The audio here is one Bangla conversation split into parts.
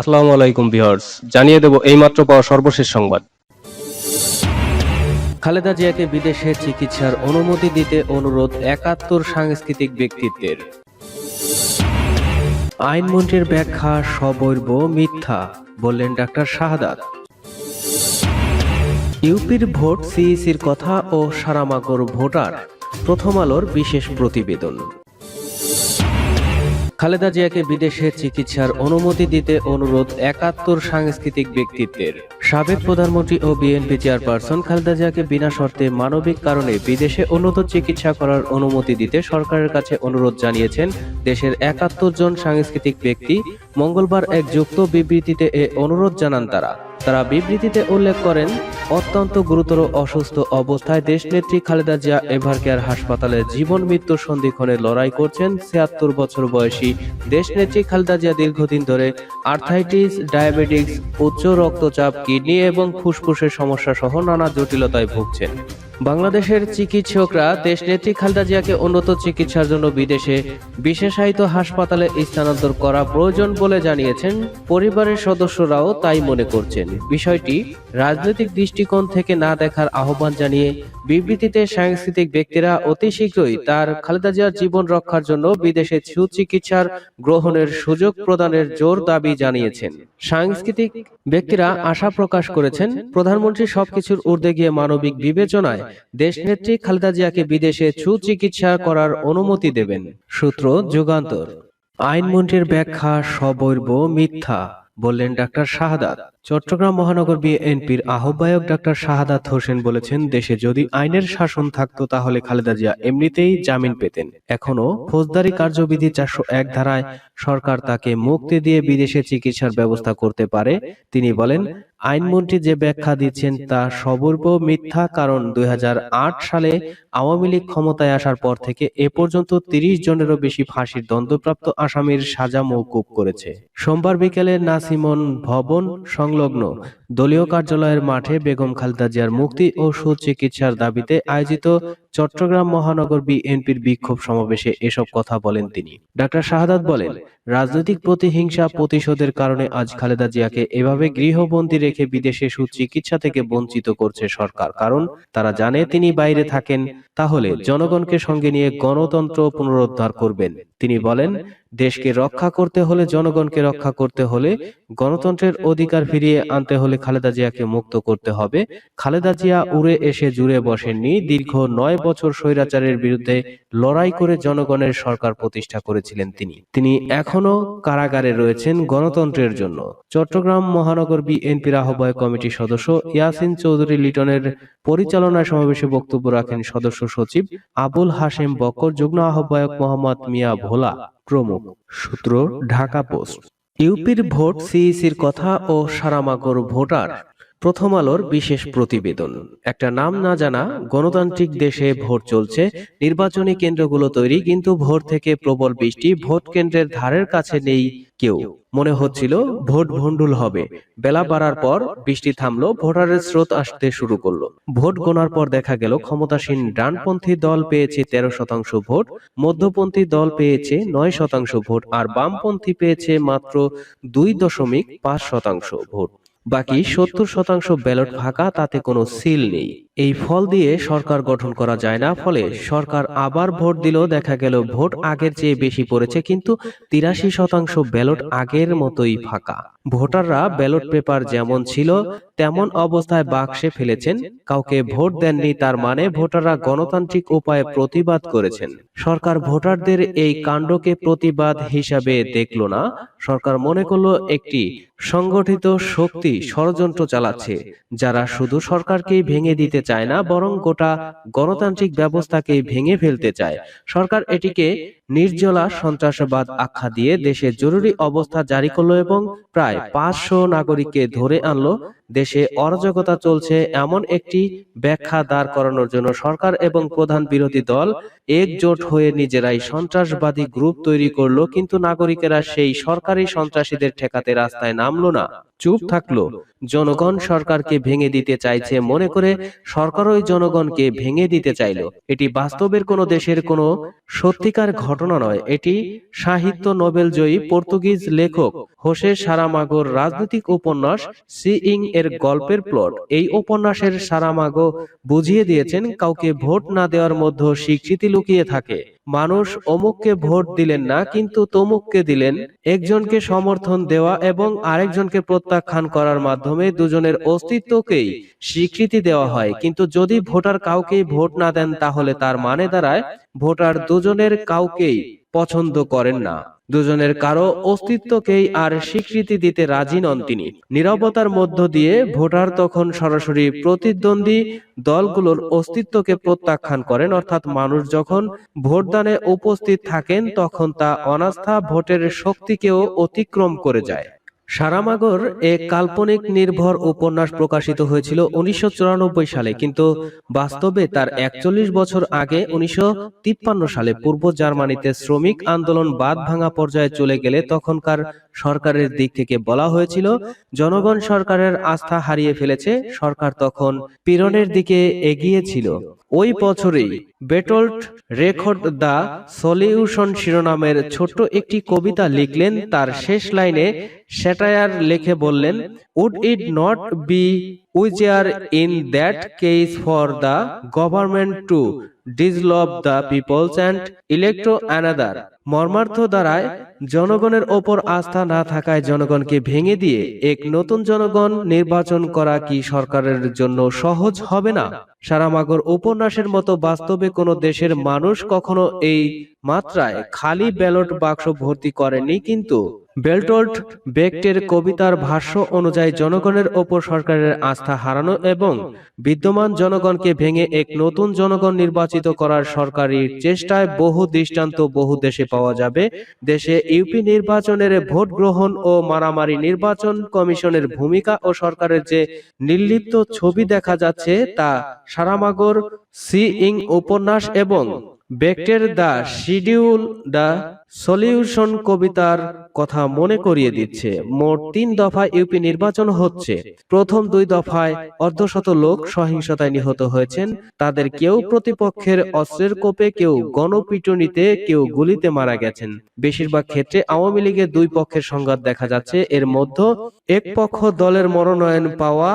আসসালামু আলাইকুম ভিউয়ার্স, জানিয়ে দেব এইমাত্র পাওয়া সর্বশেষ সংবাদ। খালেদা জিয়াকে বিদেশে চিকিৎসার অনুমতি দিতে অনুরোধ একাত্তর সাংস্কৃতিক ব্যক্তিত্বের আইনমন্ত্রীর ব্যাখ্যা সবৈর্ব মিথ্যা, বললেন ডাক্তার শাহাদাত। ইউপির ভোট, সিইসির কথা ও সারামাগর ভোটার, প্রথম আলোর বিশেষ প্রতিবেদন। খালেদা জিয়াকে বিদেশে চিকিৎসার অনুমতি দিতে অনুরোধ একাত্তর সাংস্কৃতিক ব্যক্তিত্বের। সাবেক প্রধানমন্ত্রী ও বিএনপি চেয়ারপারসন খালেদা জিয়াকে বিনা শর্তে মানবিক কারণে বিদেশে উন্নত চিকিৎসা করার অনুমতি দিতে সরকারের কাছে অনুরোধ জানিয়েছেন দেশের একাত্তর জন সাংস্কৃতিক ব্যক্তি। মঙ্গলবার এক যুক্ত বিবৃতিতে এ অনুরোধ জানান তারা। তারা বিবৃতিতে উল্লেখ করেন, অত্যন্ত গুরুতর অসুস্থ অবস্থায় দেশনেত্রী খালেদা জিয়া এভারকেয়ার হাসপাতালে জীবন মৃত্যু সন্ধিক্ষণে লড়াই করছেন ছিয়াত্তর বছর বয়সী দেশনেত্রী খালেদা জিয়া দীর্ঘদিন ধরে আর্থাইটিস ডায়াবেটিক্স উচ্চ রক্তচাপ, কিডনি এবং ফুসফুসের সমস্যা সহ নানা জটিলতায় ভুগছেন। বাংলাদেশের চিকিৎসকরা দেশনেত্রী খালেদা জিয়াকে উন্নত চিকিৎসার জন্য বিদেশে বিশেষায়িত হাসপাতালে স্থানান্তর করা প্রয়োজন বলে জানিয়েছেন পরিবারের সদস্যরাও তাই মনে করছেন। বিষয়টি রাজনৈতিক দৃষ্টিকোণ থেকে না দেখার আহ্বান জানিয়ে বিবৃতিতে সাংস্কৃতিক ব্যক্তিরা অতি শীঘ্রই তার খালেদা জিয়ার জীবন রক্ষার জন্য বিদেশে সুচিকিৎসার গ্রহণের সুযোগ প্রদানের জোর দাবি জানিয়েছেন। সাংস্কৃতিক ব্যক্তিরা আশা প্রকাশ করেছেন, প্রধানমন্ত্রী সবকিছুর ঊর্ধ্বে গিয়ে মানবিক বিবেচনায় দেশনেত্রী খালেদা জিয়াকে বিদেশে সুচিকিৎসা করার অনুমতি দেবেন। সূত্র যুগান্তর। আইনমন্ত্রীর ব্যাখ্যা সবৈর্ব মিথ্যা। বললেন ডাক্তার শাহাদাত। চট্টগ্রাম মহানগর বিএনপির আহ্বায়ক ডাক্তার শাহাদাত হোসেন বলেছেন দেশে যদি আইনের শাসন থাকতো তাহলে খালেদা জিয়া এমনিতেই জামিন পেতেন। এখনও ফৌজদারি কার্যবিধি চারশো এক ধারায় সরকার তাকে মুক্তি দিয়ে বিদেশে চিকিৎসার ব্যবস্থা করতে পারে। তিনি বলেন আইনমন্ত্রী যে ব্যাখ্যা দিচ্ছেন তা সবর্ব মিথ্যা কারণ দুই হাজার আট সালে আওয়ামী লীগ ক্ষমতায় আসার পর থেকে এ পর্যন্ত তিরিশ জনেরও বেশি ফাঁসির দণ্ডপ্রাপ্ত আসামির সাজা মৌকুব করেছে। সোমবার বিকেলে নাসিমন ভবন সংলগ্ন দলীয় কার্যালয়ের মাঠে বেগম খালেদা জিয়ার মুক্তি ও সুচিকিৎসার দাবিতে আয়োজিত চট্টগ্রাম মহানগর বিএনপির বিক্ষোভ সমাবেশে এসব কথা বলেন তিনি। ডাক্তার শাহাদাত বলেন, রাজনৈতিক প্রতিহিংসা প্রতিশোধের কারণে আজ খালেদা জিয়াকে এভাবে গৃহবন্দী রেখে বিদেশে সুচিকিৎসা থেকে বঞ্চিত করছে সরকার। কারণ তারা জানে তিনি বাইরে থাকেন, তাহলে জনগণকে সঙ্গে নিয়ে গণতন্ত্র পুনরুদ্ধার করবেন। তিনি বলেন, দেশকে রক্ষা করতে হলে, জনগণকে রক্ষা করতে হলে গণতন্ত্রের অধিকার ফিরিয়ে আনতে হলে খালেদা জিয়াকে মুক্ত করতে হবে। খালেদা জিয়া উড়ে এসে জুড়ে বসেননি। দীর্ঘ নয় বছর স্বৈরাচারের বিরুদ্ধে লড়াই করে জনগণের সরকার প্রতিষ্ঠা করেছিলেন তিনি। তিনি এখনও কারাগারে রয়েছেন গণতন্ত্রের জন্য। চট্টগ্রাম মহানগর বিএনপির আহ্বায়ক কমিটির সদস্য ইয়াসিন চৌধুরী লিটনের পরিচালনায় সমাবেশে বক্তব্য রাখেন সদস্য সচিব আবুল হাশেম বকর যুগ্ম আহ্বায়ক মোহাম্মদ মিয়া ভোলা প্রমুখ। সূত্র, ঢাকা পোস্ট। ইউপির ভোট সিইসির কথা ও সারামাগর ভোটার প্রথম আলোর বিশেষ প্রতিবেদন। একটা নাম না জানা গণতান্ত্রিক দেশে ভোট চলছে, নির্বাচনী কেন্দ্রগুলো তৈরি, কিন্তু ভোট থেকে প্রবল বৃষ্টি, ভোট কেন্দ্রের ধারের কাছে নেই কেউ। মনে হচ্ছিল ভোট ভণ্ডুল হবে। বেলা বাড়ার পর বৃষ্টি থামলো, ভোটারের স্রোত আসতে শুরু করল। ভোট গোনার পর দেখা গেল, ক্ষমতাসীন ডানপন্থী দল পেয়েছে তেরো শতাংশ ভোট, মধ্যপন্থী দল পেয়েছে নয় শতাংশ ভোট, আর বামপন্থী পেয়েছে মাত্র দুই দশমিক পাঁচ শতাংশ ভোট। বাকি সত্তর শতাংশ ব্যালট ফাঁকা তাতে কোনো সিল নেই। এই ফল দিয়ে সরকার গঠন করা যায় না, ফলে সরকার আবার ভোট দিলেও দেখা গেল ভোট আগের চেয়ে বেশি পড়েছে, কিন্তু তিরাশি শতাংশ ব্যালট আগের মতোই ফাঁকা। ভোটাররা ব্যালট পেপার যেমন ছিল, তেমন অবস্থায় বাক্সে ফেলেছেন, কাউকে ভোট দেননি তার মানে ভোটাররা গণতান্ত্রিক উপায়ে প্রতিবাদ করেছেন। সরকার ভোটারদের এই কাণ্ডকে প্রতিবাদ হিসাবে দেখল না, সরকার মনে করল একটি সংগঠিত শক্তি ষড়যন্ত্র চালাচ্ছে, যারা শুধু সরকারকেই ভেঙে দিতে চায় না, বরং গোটা গণতান্ত্রিক ব্যবস্থাকে ভেঙে ফেলতে চায়। সরকার এটিকে নির্জলা সন্ত্রাসবাদ আখ্যা দিয়ে দেশে জরুরি অবস্থা জারি করল এবং প্রায় পাঁচশো নাগরিককে ধরে আনলো। দেশে অরাজকতা চলছে এমন একটি ব্যাখ্যা দাঁড় করানোর জন্য সরকার এবং প্রধান বিরোধী দল একজোট হয়ে নিজেরাই সন্ত্রাসবাদী গ্রুপ তৈরি করল, কিন্তু নাগরিকেরা সেই সরকারি সন্ত্রাসীদের ঠেকাতে রাস্তায় নামলো না। চুপ থাকল। জনগণ সরকারকে ভেঙে দিতে চাইছে মনে করে সরকারই জনগণকে ভেঙে দিতে চাইলো। এটি বাস্তবের কোনো দেশের কোনো সত্যিকার ঘটনা নয়। এটি সাহিত্য নোবেল জয়ী পর্তুগিজ লেখক হোসে সারামাগোর রাজনৈতিক উপন্যাস সিইং এর গল্পের প্লট। এই উপন্যাসের সারামাগো বুঝিয়ে দিয়েছেন কাউকে ভোট না দেওয়ার মধ্যে স্বীকৃতি লুকিয়ে থাকে। মানুষ অমুককে ভোট দিলেন না, কিন্তু তমুককে দিলেন। একজনকে সমর্থন দেওয়া এবং আরেকজনকে প্রত্যাখ্যান করার মাধ্যমে দুজনের অস্তিত্বকেই স্বীকৃতি দেওয়া হয়। কিন্তু যদি ভোটার কাউকেই ভোট না দেন, তাহলে তার মানে দাঁড়ায় ভোটার দুজনের কাউকেই পছন্দ করেন না। দুজনের কারও অস্তিত্বকেই আর স্বীকৃতি দিতে রাজি নন তিনি। নিরবতার মধ্য দিয়ে ভোটার তখন সরাসরি প্রতিদ্বন্দ্বী দলগুলোর অস্তিত্বকে প্রত্যাখ্যান করেন, অর্থাৎ মানুষ যখন ভোটদানে উপস্থিত থাকেন, তখন তা অনাস্থা ভোটের শক্তিকেও অতিক্রম করে যায়। সারামাগর এক কাল্পনিক নির্ভর উপন্যাস প্রকাশিত হয়েছিল উনিশশো চুরানব্বই সালে, কিন্তু বাস্তবে তার একচল্লিশ বছর আগে উনিশশো তিপ্পান্ন সালে পূর্ব জার্মানিতে শ্রমিক আন্দোলন বাদ ভাঙা পর্যায়ে চলে গেলে তখনকার সরকারের দিক থেকে বলা হয়েছিল, জনগণ সরকারের আস্থা হারিয়ে ফেলেছে, সরকার তখন পীড়নের দিকে এগিয়েছিল ওই বছরেই বেটল্ট রেকর্ড দ্য সলিউশন শিরোনামের ছোট্ট একটি কবিতা লিখলেন তার শেষ লাইনে স্যাটায়ার লেখে বললেন would it not be wiser in that case for the government to dissolve the peoples and elect another মর্মার্থ দ্বারায় জনগণের ওপর আস্থা না থাকায় জনগণকে ভেঙে দিয়ে এক নতুন জনগণ নির্বাচন করা কি সরকারের জন্য সহজ হবে না? সারামাগর উপন্যাসের মতো বাস্তবে কোনো দেশের মানুষ কখনো এই মাত্রায় খালি ব্যালট বাক্স ভর্তি করেনি কিন্তু বেলটল্ট বেক্টের কবিতার ভাষ্য অনুযায়ী জনগণের ওপর সরকারের আস্থা হারানো এবং বিদ্যমান জনগণকে ভেঙে এক নতুন জনগণ নির্বাচিত করার সরকারি চেষ্টায় বহু দৃষ্টান্ত বহু দেশে পাওয়া যাবে। দেশে ইউপি নির্বাচনের ভোট গ্রহণ ও মারামারি নির্বাচন কমিশনের ভূমিকা ও সরকারের যে নির্লিপ্ত ছবি দেখা যাচ্ছে তা সারামাগর সি ইং উপন্যাস এবং বেক্টের দ্য শিডিউল দ্য সলিউশন কবিতার কথা মনে করিয়ে দিচ্ছে। মোট তিন দফায় ইউপি নির্বাচন হচ্ছে। প্রথম দুই দফায় অর্ধশত লোক সহিংসতায় নিহত হয়েছেন। তাদের কেউ প্রতিপক্ষের অস্ত্রের কোপে, কেউ গণপিটুনিতে, কেউ গুলিতে মারা গেছেন। বেশিরভাগ ক্ষেত্রে আওয়ামী লীগের দুই পক্ষের সংঘাত দেখা যাচ্ছে। এর মধ্যে এক পক্ষ দলের মনোনয়ন পাওয়া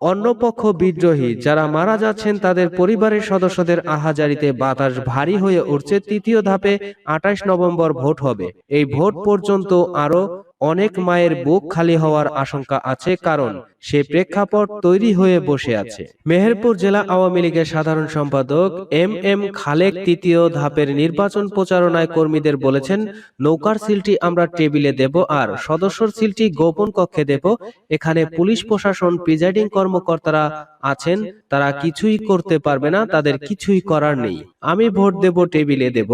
অন্য পক্ষ বিদ্রোহী যারা মারা যাচ্ছেন তাদের পরিবারের সদস্যদের আহাজারিতে বাতাস ভারী হয়ে উঠছে, তৃতীয় ধাপে আঠাশ নভেম্বর ভোট হবে। এই ভোট পর্যন্ত আরও অনেক মায়ের বুক খালি হওয়ার আশঙ্কা আছে কারণ সে প্রেক্ষাপট তৈরি হয়ে বসে আছে। মেহেরপুর জেলা আওয়ামী লীগের সাধারণ সম্পাদক এম এম খালেক তৃতীয় ধাপের নির্বাচন প্রচারণায় কর্মীদের বলেছেন নৌকার সিলটি আমরা টেবিলে দেব আর সদস্যর সিলটি গোপন কক্ষে দেব। এখানে পুলিশ প্রশাসন প্রিজাইডিং কর্মকর্তারা আছেন তারা কিছুই করতে পারবে না তাদের কিছুই করার নেই। আমি ভোট দেব টেবিলে দেব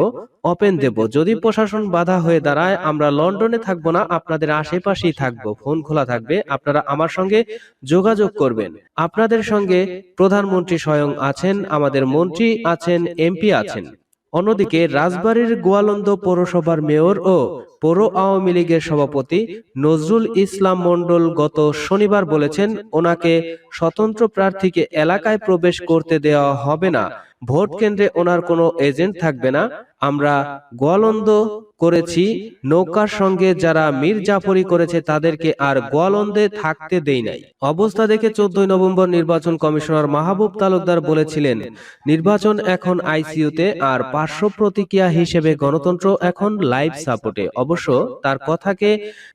ওপেন দেব যদি প্রশাসন বাধা হয়ে দাঁড়ায় আমরা লন্ডনে থাকব না আপনাদের আশেপাশেই থাকব। ফোন খোলা থাকবে। আপনারা আমার সঙ্গে যোগাযোগ করবেন। আপনাদের সঙ্গে প্রধানমন্ত্রী স্বয়ং আছেন আমাদের মন্ত্রী আছেন এমপি আছেন। অন্যদিকে রাজবাড়ীর গোয়ালন্দ পৌরসভার মেয়র ও পৌর আওয়ামী লীগের সভাপতি নজরুল ইসলাম মণ্ডল গত শনিবার বলেছেন ওনাকে স্বতন্ত্র প্রার্থীকে এলাকায় প্রবেশ করতে দেওয়া হবে না। ভোট কেন্দ্রে ওনার কোনো এজেন্ট থাকবে না। আমরা গোয়ালন্দ করেছি নৌকার সঙ্গে যারা মীর জাফরি করেছে তাদেরকে আর গোয়ালন্দে থাকতে দেই নাই। অবস্থা দেখে চোদ্দই নভেম্বর নির্বাচন কমিশনার মাহবুব তালুকদার বলেছিলেন নির্বাচন এখন আইসিইউতে আর পার্শ্ব প্রতিক্রিয়া হিসেবে গণতন্ত্র এখন লাইভ সাপোর্টে অবশ্য তার কথাকে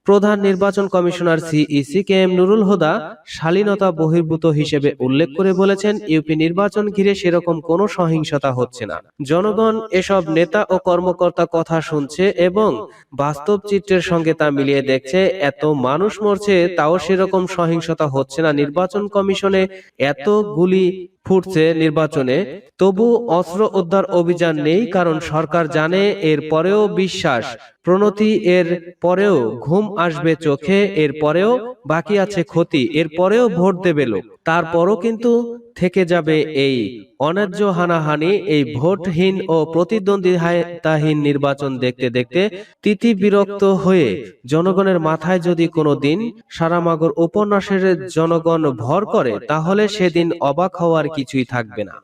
প্রধান নির্বাচন commissioner CEC K M Nurul Huda শালীনতা বহির্ভূত হিসেবে উল্লেখ করে বলেছেন ইউপি নির্বাচন ঘিরে সেরকম কোনো সহিংসতা হচ্ছে না। জনগণ এসব নেতা ও কর্মকর্তা কথা শুনছে এবং বাস্তব চিত্রের সঙ্গে তা মিলিয়ে দেখছে, এত মানুষ মরছে, তাও সেরকম সহিংসতা হচ্ছে না। নির্বাচন কমিশনে এত গুলি ফুটছে নির্বাচনে, তবু অস্ত্র উদ্ধার অভিযান নেই, কারণ সরকার জানে এর পরেও বিশ্বাস, প্রণতি এর পরেও ঘুম আসবে চোখে, এর পরেও বাকি আছে ক্ষতি, এর পরেও ভোট দেবে লোক, তারপরও কিন্তু থেকে যাবে এই অন্যায্য হানাহানি, এই ভোটহীন ও প্রতিদ্বন্দ্বিতাহীন নির্বাচন দেখতে দেখতে তিতি বিরক্ত হয়ে জনগণের মাথায় যদি কোনো দিন সারামাগর উপন্যাসের জনগণ ভর করে, তাহলে সেদিন অবাক হওয়ার কিছুই থাকবে না।